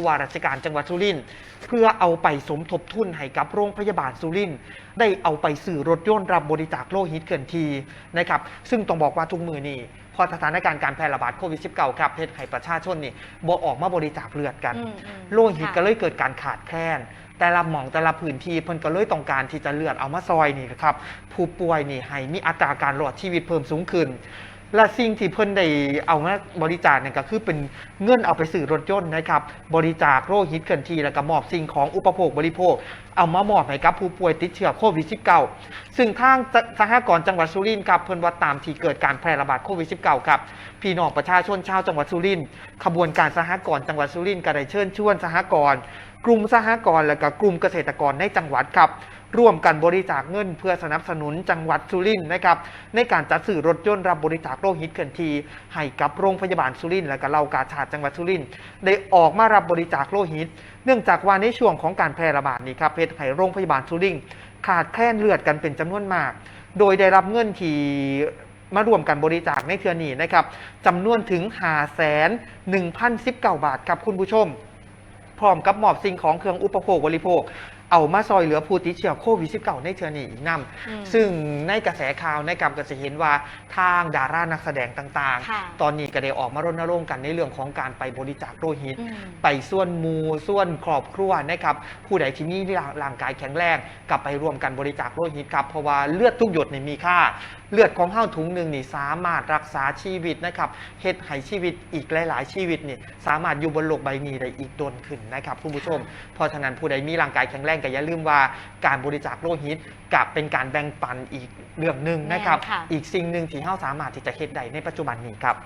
ผู้ว่าราชการจังหวัดสุรินทร์เพื่อเอาไปสมทบทุนให้กับโรงพยาบาลสุรินทร์ได้เอาไปสื่อรถยนต์รับบริจาคโลหิตเกินทีนะครับซึ่งต้องบอกว่าทุกมือนี่พอสถานการณ์การแพร่ระบาดโควิด -19 ครับเพศให้ประชาชนนี่บ่ออกมาบริจาคเลือดกันอืมอืมโลหิตก็เลยเกิดการขาดแคลน แต่ละหม่องแต่ละพื้นที่เพิ่นก็เลยต้องการที่จะเลือดเอามาซอยนี่นะครับผู้ป่วยนี่ให้มีอัตราการรอดชีวิตเพิ่มสูงขึ้น และสิ่งที่เพิ่นได้เอามาบริจาคเนี่ยก็คือเป็นเงินเอาไปซื้อรถยนต์นะครับ บริจาคโลหิตเคลื่อนที่แล้วก็มอบสิ่งของอุปโภคบริโภค เอามามอบให้กับผู้ป่วยติดเชื้อโควิด -19 ซึ่งทางสหกรณ์จังหวัดสุรินทร์ครับเพิ่นว่าตามที่เกิดการแพร่ระบาดโควิด -19 ครับพี่น้องประชาชนชาวจังหวัดสุรินทร์ขบวนการสหกรณ์จังหวัดสุรินทร์ก็ได้เชิญชวนสหกรณ์ กลุ่มสหกรณ์และก็กลุ่มเกษตรกรในจังหวัดครับร่วมกันบริจาคเงินเพื่อสนับสนุนจังหวัดสุรินทร์นะครับในการจัดซื้อรถยนต์รับบริจาคโลหิตเคลื่อนทีให้กับโรงพยาบาลสุรินทร์และก็เหล่ากาชาดจังหวัดสุรินทร์ได้ออกมารับบริจาคโลหิต เนื่องจากว่าในช่วงของการแพร่ระบาดนี้ครับเพชรให้โรงพยาบาลสุรินทร์ขาดแคลนเลือดกันเป็นจำนวนมาก โดยได้รับเงินที่มารวมกันบริจาคในเทือนี้นะครับจำนวนถึง5 1 0 0 0บาทครับคุณผู้ชม พร้อมกับมอบสิ่งของเครื่องอุปโภคบริโภค เอามาซอยเหลือผู้ติดเชื้อโควิด -19 ในเทือนี้อีกนำอืมซึ่งในกระแสข่าวในกับก็จะเห็นว่าทางดารานักแสดงต่างค่ะๆตอนนี้ก็ได้ออกมารณรงค์กันในเรื่องของการไปบริจาคโลหิตอืมไปส่วนหมูส่วนครอบครัวนะครับผู้ใดที่มีร่างกายแข็งแรงกลับไปร่วมกันบริจาคโลหิตครับเพราะว่าเลือดทุกหยดนี่มีค่า เลือดของเฮาถุงหนึ่งนี่สามารถรักษาชีวิตนะครับเฮ็ดให้ชีวิตอีกหลาย ๆ ชีวิตนี่สามารถอยู่บนโลกใบนี้ได้อีกโดนขึ้นนะครับคุณผู้ชม เพราะฉะนั้นผู้ใดมีร่างกายแข็งแรงก็อย่าลืมว่าการบริจาคโลหิตกับเป็นการแบ่งปันอีกเรื่องหนึ่งนะครับ แม่นค่ะ อีกสิ่งหนึ่งที่เฮาสามารถที่จะเฮ็ดได้ในปัจจุบันนี้ครับ